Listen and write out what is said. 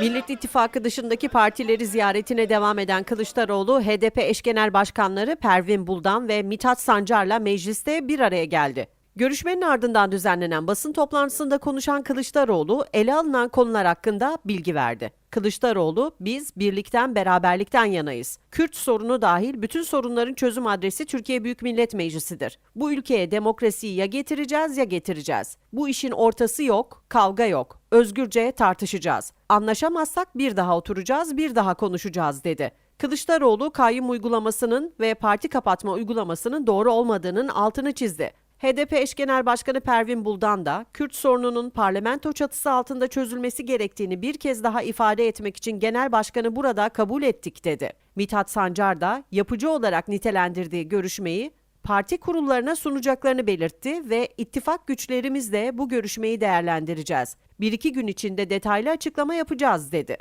Millet İttifakı dışındaki partileri ziyaretine devam eden Kılıçdaroğlu, HDP eş genel başkanları Pervin Buldan ve Mithat Sancar'la mecliste bir araya geldi. Görüşmenin ardından düzenlenen basın toplantısında konuşan Kılıçdaroğlu, ele alınan konular hakkında bilgi verdi. Kılıçdaroğlu, biz birlikten, beraberlikten yanayız. Kürt sorunu dahil bütün sorunların çözüm adresi Türkiye Büyük Millet Meclisi'dir. Bu ülkeye demokrasiyi ya getireceğiz ya getireceğiz. Bu işin ortası yok, kavga yok. Özgürce tartışacağız. Anlaşamazsak bir daha oturacağız, bir daha konuşacağız dedi. Kılıçdaroğlu kayyum uygulamasının ve parti kapatma uygulamasının doğru olmadığının altını çizdi. HDP eş genel başkanı Pervin Buldan da Kürt sorununun parlamento çatısı altında çözülmesi gerektiğini bir kez daha ifade etmek için genel başkanı burada kabul ettik dedi. Mithat Sancar da yapıcı olarak nitelendirdiği görüşmeyi parti kurullarına sunacaklarını belirtti ve ittifak güçlerimizle bu görüşmeyi değerlendireceğiz. Bir iki gün içinde detaylı açıklama yapacağız dedi.